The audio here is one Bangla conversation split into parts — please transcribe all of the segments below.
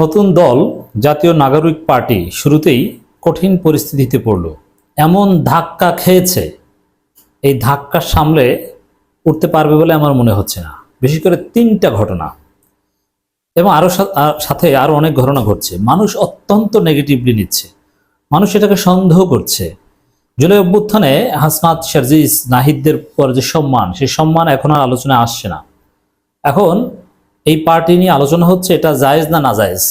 নতুন দল জাতীয় নাগরিক পার্টি শুরুতেই কঠিন পরিস্থিতিতে পড়ল। এমন ধাক্কা খেয়েছে, এই ধাক্কা সামলে উঠতে পারবে বলে আমার মনে হচ্ছে না, বিশেষ করে তিনটা ঘটনা। এবং আরও সাথে আরও অনেক ঘটনা ঘটছে। মানুষ অত্যন্ত নেগেটিভলি নিচ্ছে। মানুষ এটাকে সন্দেহ করছে। জুলাই অভ্যুত্থানে হাসনাত শারজিস নাহিদদের পর যে সম্মান, সেই সম্মান এখন আর আলোচনায় আসছে না। এখন এই পার্টি নিয়ে আলোচনা হচ্ছে, এটা জায়েজ না না জায়েজ?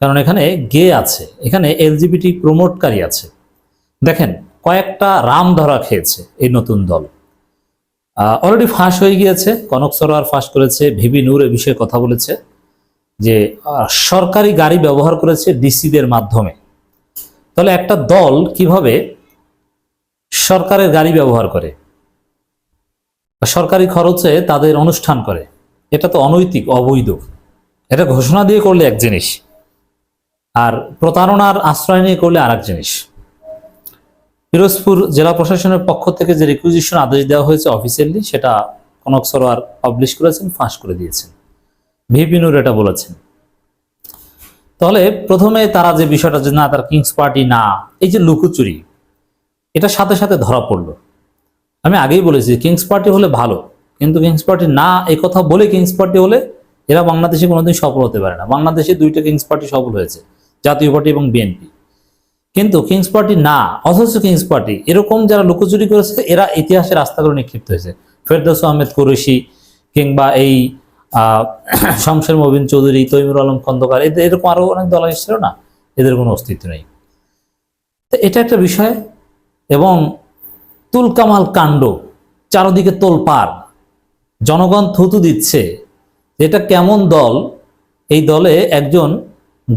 কারণ এখানে গে আছে, এখানে এলজিবিটি প্রমোটকারী আছে। দেখেন, কয়েকটা রাম ধরা খেয়েছে এই নতুন দল। অলরেডি ফাঁস হয়ে গিয়েছে, কনক সরোয়ার ফাঁস করেছে ভিবি নূর এ বিষয়ে কথা বলেছে, যে সরকারি গাড়ি ব্যবহার করেছে ডিসিদের মাধ্যমে। তাহলে একটা দল কীভাবে সরকারের গাড়ি ব্যবহার করে? সরকারি খরচে তাদের অনুষ্ঠান করে। এটা তো অনৈতিক, অবৈধ। এটা ঘোষণা দিয়ে করলে এক জিনিস, আর প্রতারণার আশ্রয় নিয়ে করলে আর এক জিনিস। পিরোজপুর জেলা প্রশাসনের পক্ষ থেকে যে রিকুইজিশন আদেশ দেওয়া হয়েছে অফিসিয়ালি সেটা কনক সরোয়ার পাবলিশ করেছেন, ফাঁস করে দিয়েছেন। ভিপি নূর এটা বলেছেন। তাহলে প্রথমে তারা যে বিষয়টা যে না, তার কিংস পার্টি না, এই যে লুকোচুরি, এটা সাথে সাথে ধরা পড়ল। আমি আগেই বলেছি কিংস পার্টি হলে ভালো। কিন্তু কিংস পার্টি না, এই কথা বলে কিংস পার্টি হলে এরা বাংলাদেশে কোনোদিন সফল হতে পারে না। বাংলাদেশে দুইটা কিংস পার্টি সফল হয়েছে, জাতীয় পার্টি এবং বিএনপি কিন্তু কিংস পার্টি না, অথচ কিংস পার্টি এরকম যারা লুকোচুরি করেছে, এরা ইতিহাসের রাস্তাগুলো নিক্ষিপ্ত হয়েছে। ফেরদৌস আহমেদ কুরেশি কিংবা এই শমশের মবিন চৌধুরী, তৈমুর আলম খন্দকার, এদের, এরকম আরও অনেক দল এসেছিল না, এদের কোনো অস্তিত্ব নেই। তো এটা একটা বিষয়, এবং তুলকামাল কাণ্ড, চারদিকে তোলপাড় জনগণ থুতু দিচ্ছে। এটা কেমন দল? এই দলে একজন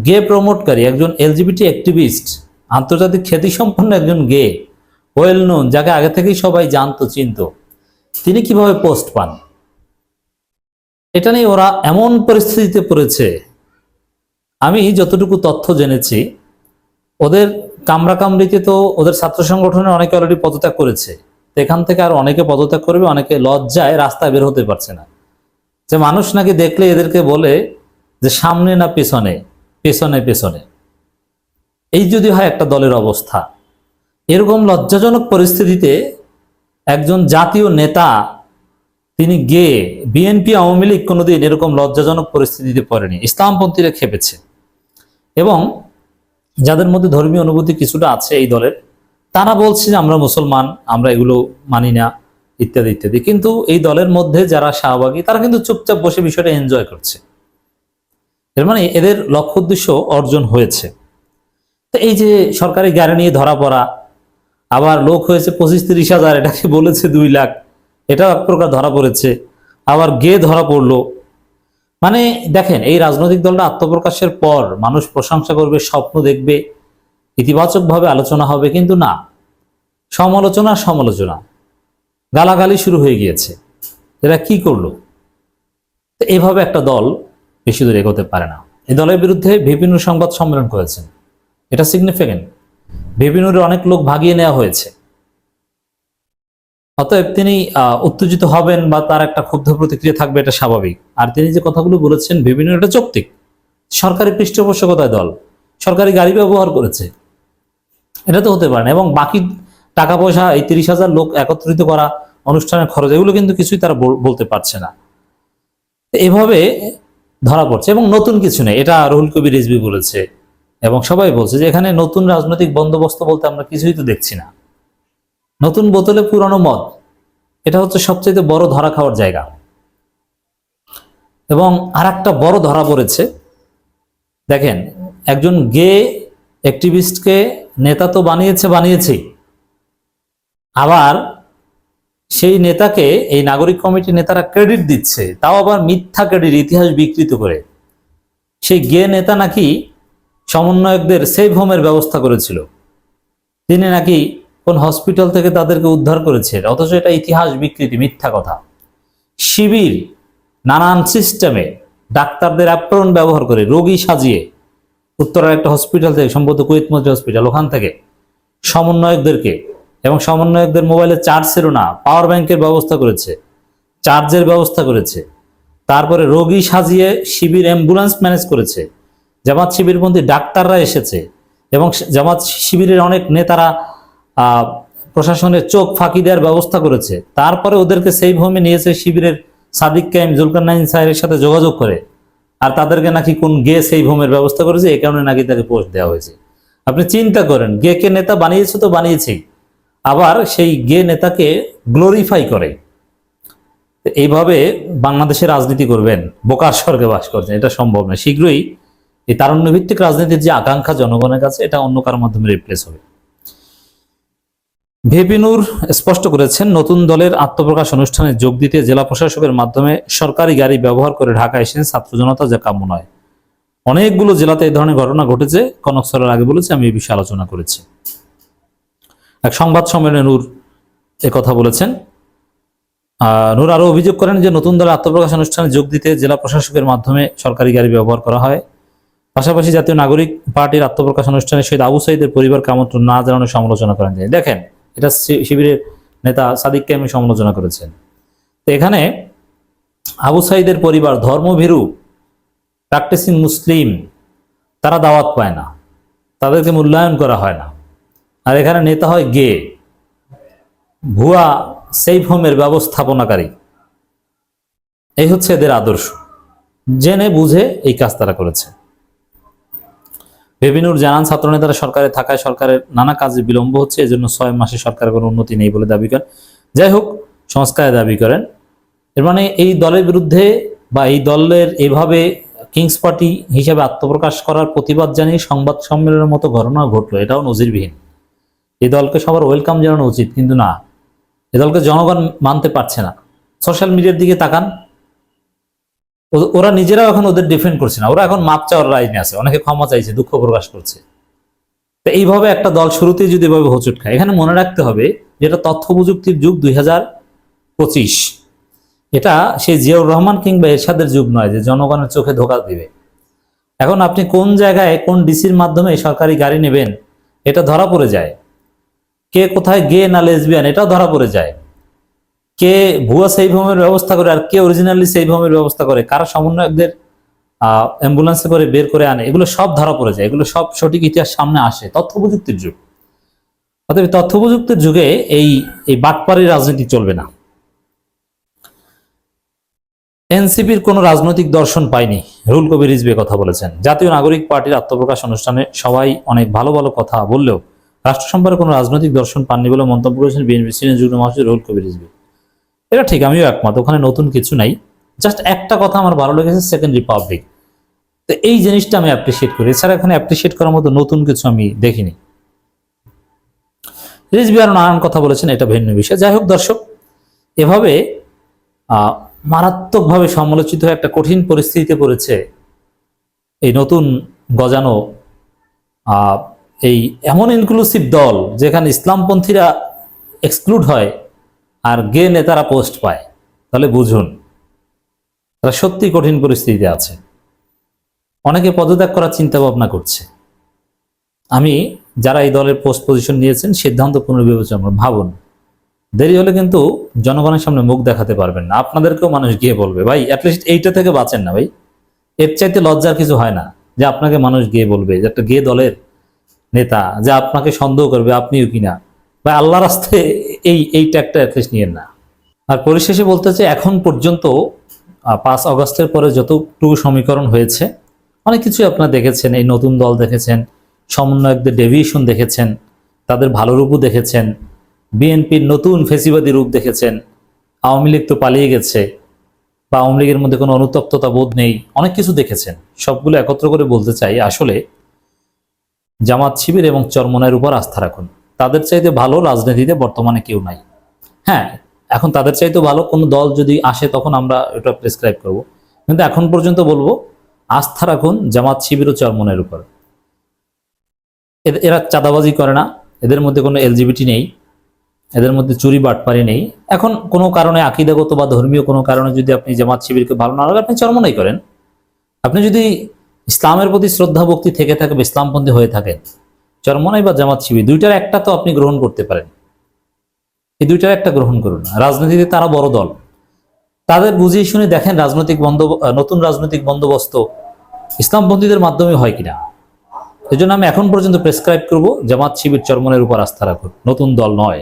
গে প্রমোটকারী, একজন এলজিবিটি অ্যাক্টিভিস্ট, আন্তর্জাতিক খ্যাতিসম্পন্ন একজন গে, ওয়েল নোন, যাকে আগে থেকেই সবাই জানতো, চিনত। তিনি কীভাবে পোস্ট পান? এটা নিয়ে ওরা এমন পরিস্থিতিতে পড়েছে। আমি যতটুকু তথ্য জেনেছি, ওদের কামরা কামড়াকামড়িতে তো ওদের ছাত্র সংগঠনে অনেকে অলরেডি পদত্যাগ করেছে। এখান থেকে আর অনেকে পদত্যাগ করবে, অনেকে লজ্জায় রাস্তায় বের হতে পারছে না। যে মানুষ নাকি দেখলে এদেরকে বলে যে সামনে না পেছনে পেছনে পেছনে। এই যদি হয় একটা দলের অবস্থা। এরকম লজ্জাজনক পরিস্থিতিতে একজন জাতীয় নেতা, তিনি গে বিএনপি, আওয়ামী লীগ কোনোদিন এরকম লজ্জাজনক পরিস্থিতিতে পড়েনি, ইসলামপন্থীরা খেপেছে। এবং যাদের মধ্যে ধর্মীয় অনুভূতি কিছুটা আছে এই দলের তারা বলছে যে আমরা মুসলমান, আমরা এগুলো মানি না, ইত্যাদি ইত্যাদি। কিন্তু এই দলের মধ্যে যারা শাহবাগী, তারা কিন্তু চুপচাপ বসে বিষয়টা এনজয় করছে। এর মানে এদের লক্ষ্য উদ্দেশ্য অর্জন হয়েছে। তো এই যে সরকারি গাড়ি নিয়ে ধরা পড়া, আবার লোক হয়েছে পঁচিশ তিরিশ হাজার, এটাকে বলেছে দুই লাখ, এটাও এক প্রকার ধরা পড়েছে। আবার গে ধরা পড়ল। মানে দেখেন, এই রাজনৈতিক দলটা আত্মপ্রকাশের পর মানুষ প্রশংসা করবে, স্বপ্ন দেখবে ইতিবাচকভাবে আলোচনা হবে কিন্তু না। সমালোচনা সমালোচনা। গালাগালি শুরু হয়ে গিয়েছে। এরা কি করল? তো এইভাবে একটা দল বেশি দূর এগোতে পারে না। এই দলের বিরুদ্ধে বিভিন্ন সংবাদ সম্মেলন করেছেন এটা সিগনিফিকেন্ট বিভিন্ন অনেক লোক ভাগিয়ে নেওয়া হয়েছে। অতএব তিনি উত্তেজিত হবেন বা তার একটা ক্ষুব্ধ প্রতিক্রিয়া থাকবে এটা স্বাভাবিক। আর তিনি যে কথাগুলো বলেছেন বিভিন্ন এটা যৌক্তিক। সরকারি পৃষ্ঠপোষকতায় দল। সরকারি গাড়ি ব্যবহার করেছে। এটা তো হতে পারে না। এবং বাকি টাকা পয়সা এই তিরিশ হাজার লোক একত্রিত করা অনুষ্ঠানের খরচ, এগুলো কিন্তু কিছুই তারা বলতে পারছে না। এভাবে ধরা পড়ছে এবং নতুন কিছু নেই। এটা রুহুল কবির রিজবি বলেছে এবং সবাই বলছে যে এখানে নতুন রাজনৈতিক বন্দোবস্ত বলতে আমরা কিছুই তো দেখছি না। নতুন বোতলে পুরানো মদ, এটা হচ্ছে সবচেয়ে বড় ধরা খাওয়ার জায়গা। এবং আর একটা বড় ধরা পড়েছে। দেখেন, একজন গে অ্যাক্টিভিস্টকে নেতা তো বানিয়েছে বানিয়েছেই আবার সেই নেতাকে এই নাগরিক কমিটির নেতারা ক্রেডিট দিচ্ছে, তাও আবার মিথ্যা ক্রেডিট, ইতিহাস বিকৃত করে। সেই গে নেতা নাকি সমন্বয়কদের সেভ হোমের ব্যবস্থা করেছিল। তিনি নাকি কোন হসপিটাল থেকে তাদেরকে উদ্ধার করেছে অথচ এটা ইতিহাস বিকৃতি, মিথ্যা কথা। শিবির নানান সিস্টেমে ডাক্তারদের অ্যাপ্রন ব্যবহার করে, রোগী সাজিয়ে উত্তরার একটা হসপিটাল থেকে সম্ভবত কুয়েত মসজিদ হসপিটাল ওখান থেকে। সমন্বয়কদেরকে। এবং সমন্বয়কদের মোবাইলে চার্জ ছিল না পাওয়ার ব্যাংকের ব্যবস্থা করেছে চার্জের ব্যবস্থা করেছে। তারপরে রোগী সাজিয়ে শিবির অ্যাম্বুলেন্স ম্যানেজ করেছে। জামাত শিবিরপন্থী ডাক্তাররা এসেছে এবং জামাত শিবিরের অনেক নেতারা প্রশাসনের চোখ ফাঁকি দেওয়ার ব্যবস্থা করেছে। তারপরে ওদেরকে সেই ভূমি নিয়েছে শিবিরের সাদিক কাইম জুলকার নাইন সাহেবের সাথে যোগাযোগ করে। আর তাদেরকে নাকি কোন গে সেই ভূমের ব্যবস্থা করেছে? এই কারণে নাকি তাকে পোস্ট দেওয়া হয়েছে। আপনি চিন্তা করেন গে কে নেতা বানিয়েছে তো বানিয়েছেই। আবার সেই গে নেতাকে গ্লোরিফাই করে। এইভাবে বাংলাদেশে রাজনীতি করবেন, বোকার স্বর্গে বাস করছেন, এটা সম্ভব না শীঘ্রই এই তারুণ্য ভিত্তিক রাজনীতির যে আকাঙ্ক্ষা জনগণের কাছে, এটা অন্য কারোর মাধ্যমে রিপ্লেস হবে। ভিপি নূর স্পষ্ট করেছেন, নতুন দলের আত্মপ্রকাশ অনুষ্ঠানে যোগ দিতে জেলা প্রশাসকের মাধ্যমে সরকারি গাড়ি ব্যবহার করে ঢাকা এসেছেন ছাত্র জনতা, যা কাম্য নয়। অনেকগুলো জেলাতে এই ধরনের ঘটনা ঘটেছে, কনক সরের আগে বলেছে, আমি এই বিষয়ে আলোচনা করেছি। এক সংবাদ সম্মেলনে নূর কথা বলেছেন। নূর আরও অভিযোগ করেন যে, নতুন দলের আত্মপ্রকাশ অনুষ্ঠানে যোগ দিতে জেলা প্রশাসকের মাধ্যমে সরকারি গাড়ি ব্যবহার করা হয়। পাশাপাশি জাতীয় নাগরিক পার্টির আত্মপ্রকাশ অনুষ্ঠানে শহীদ আবু সাইদের পরিবারকে আমন্ত্রণ না জানানোর সমালোচনা করেন তিনি। দেখেন এটা শিবিরের নেতা সাদিককে আমি সমালোচনা করেছেন। তো এখানে আবু সাইদের পরিবার ধর্মভীরু প্র্যাকটিসিং মুসলিম, তারা দাওয়াত পায় না। তাদেরকে মূল্যায়ন করা হয় না। আর এখানে নেতা হয় গে। ভুয়া সেফ হোমের ব্যবস্থাপনাকারী। এই হচ্ছে এদের আদর্শ। জেনে বুঝে এই কাজ তারা করেছে। বেবিনুর জানান, ছাত্রনেতারা সরকারে থাকায় সরকারের নানা কাজে বিলম্ব হচ্ছে, এজন্য ছয় মাসে সরকারের কোনো উন্নতি নেই বলে দাবি করেন। যাই হোক, সংস্কারে দাবি করেন। এর মানে এই দলের বিরুদ্ধে বা এই দলের এভাবে কিংস পার্টি হিসেবে আত্মপ্রকাশ করার প্রতিবাদ জানিয়ে সংবাদ সম্মেলনের মতো ঘটনা ঘটলো, এটাও নজিরবিহীন। এই দলকে সবার ওয়েলকাম জানানো উচিত, কিন্তু না, এ দলকে জনগণ মানতে পারছে না। সোশ্যাল মিডিয়ার দিকে তাকান ওরা নিজেরাও এখন ওদের ডিফেন্ড করছে না। ওরা এখন মাপ চাওয়ার লাইনে আছে। অনেকে ক্ষমা চাইছে, দুঃখ প্রকাশ করছে। তো এইভাবে একটা দল শুরুতেই যদি এভাবে হোঁচট খায়, এখানে মনে রাখতে হবে যেটা তথ্য প্রযুক্তির যুগ দুই হাজার পঁচিশ। এটা সেই জিয়াউর রহমান কিংবা এরশাদের যুগ নয় যে জনগণের চোখে ধোকা দিবে। এখন আপনি কোন জায়গায় কোন ডিসির মাধ্যমে সরকারি গাড়ি নেবেন, এটা ধরা পড়ে যায়। কে কোথায় গে না লেসবিয়ান, এটাও ধরা পড়ে যায়। কে ভুয়া সেভ হোমের ব্যবস্থা করে আর কে অরিজিনালি সেভ হোমের ব্যবস্থা করে? কারা সমন্বয়কদের অ্যাম্বুলেন্সে করে বের করে আনে? এগুলো সব ধরা পড়ে যায়। এগুলো সব সঠিক ইতিহাস সামনে আসে। তথ্য প্রযুক্তির যুগ। অতএব তথ্য প্রযুক্তির যুগে এই এই বাটপাড়ি রাজনীতি চলবে না। এনসিপির কোনো রাজনৈতিক দর্শন পায়নি। রুল কবির রিজবে কথা বলেছেন। জাতীয় নাগরিক পার্টির আত্মপ্রকাশ অনুষ্ঠানে সবাই অনেক ভালো ভালো কথা বললেও রাষ্ট্র সম্পর্কে কোনো রাজনৈতিক দর্শন পাননি বলে মন্তব্য করেছেন বিএনপি সিনিয়র যুগ্ম মহাসচিব রুল কবির রিজবি এটা ঠিক, আমিও একমত, ওখানে নতুন কিছু নাই। জাস্ট একটা কথা আমার ভালো লেগেছে সেকেন্ড রিপাবলিক তো এই জিনিসটা আমি অ্যাপ্রিসিয়েট করি। এছাড়া এখানে অ্যাপ্রিসিয়েট করার মতো নতুন কিছু আমি দেখিনি। রিজবি আরও নানান কথা বলেছেন, এটা ভিন্ন বিষয়। যাই হোক দর্শক, এভাবে মারাত্মকভাবে সমালোচিত হয়ে একটা কঠিন পরিস্থিতিতে পড়েছে এই নতুন গজানো এই এমন ইনক্লুসিভ দল যেখানে ইসলামপন্থীরা এক্সক্লুড হয় আর গে নেতারা পোস্ট পায়। তাহলে বুঝুন, তারা সত্যি কঠিন পরিস্থিতিতে আছে। অনেকে পদত্যাগ করার চিন্তা ভাবনা করছে। আমি যারা এই দলের পোস্ট পজিশন নিয়েছেন, সিদ্ধান্ত পুনর্বিবেচনা ভাবুন। দেরি হলে কিন্তু জনগণের সামনে মুখ দেখাতে পারবেন না। আপনাদেরকেও মানুষ গিয়ে বলবে, ভাই অ্যাটলিস্ট এইটা থেকে বাঁচেন না ভাই। এর চাইতে লজ্জার কিছু হয় না যে আপনাকে মানুষ গিয়ে বলবে যে একটা গে দলের নেতা যে আপনাকে সন্দেহ করবে আপনিও কিনা। বা আল্লাহ রাস্তায় এই এই ট্যাগটা অ্যাটলিস্ট নিয়েন না। আর পরিশেষে বলতে চাই, এখন পর্যন্ত পাঁচ অগস্টের পরে যতটুকু সমীকরণ হয়েছে, অনেক কিছু আপনারা দেখেছেন, এই নতুন দল দেখেছেন, সমন্বয়কদের ডেভিয়েশন দেখেছেন, তাদের ভালো রূপও দেখেছেন, বিএনপির নতুন ফেসিবাদী রূপ দেখেছেন, আওয়ামী লীগ তো পালিয়ে গেছে, বা আওয়ামী লীগের মধ্যে কোনো অনুতপ্ততা বোধ নেই, অনেক কিছু দেখেছেন। সবগুলো একত্র করে বলতে চাই, আসলে জামাত শিবির এবং চরমনায়ের উপর আস্থা রাখুন। তাদের চাইতে ভালো রাজনীতিতে বর্তমানে কেউ নাই। হ্যাঁ এখন তাদের চাইতে ভালো কোনো দল যদি আসে তখন আমরা এটা প্রেসক্রাইব করব। কিন্তু এখন পর্যন্ত বলব, আস্থা রাখুন জামাত শিবির ও চরমনের উপর। এরা চাঁদাবাজি করে না, এদের মধ্যে কোনো এলজিবিটি নেই, এদের মধ্যে চুরি বাটপারি নেই। এখন কোনো কারণে আকিদাগত বা ধর্মীয় কোনো কারণে যদি আপনি জামাত শিবিরকে ভালো না লাগে আপনি চরমনাই করেন। আপনি যদি ইসলামের প্রতি শ্রদ্ধা ভক্তি থেকে থাকে বা ইসলামপন্থী হয়ে থাকেন চরমনাই বা জামাত শিবির, দুইটার একটা তো আপনি গ্রহণ করতে পারেন। এই দুইটার একটা গ্রহণ করুন। রাজনীতিতে তারা বড় দল। তাদের বুঝিয়ে শুনে দেখেন রাজনৈতিক বন্ধ, নতুন রাজনৈতিক বন্দোবস্ত ইসলামপন্থীদের মাধ্যমে হয় কিনা। এই জন্য আমি এখন পর্যন্ত প্রেসক্রাইব করব, জামাত শিবির চরমনের উপর আস্থা রাখুন। নতুন দল নয়।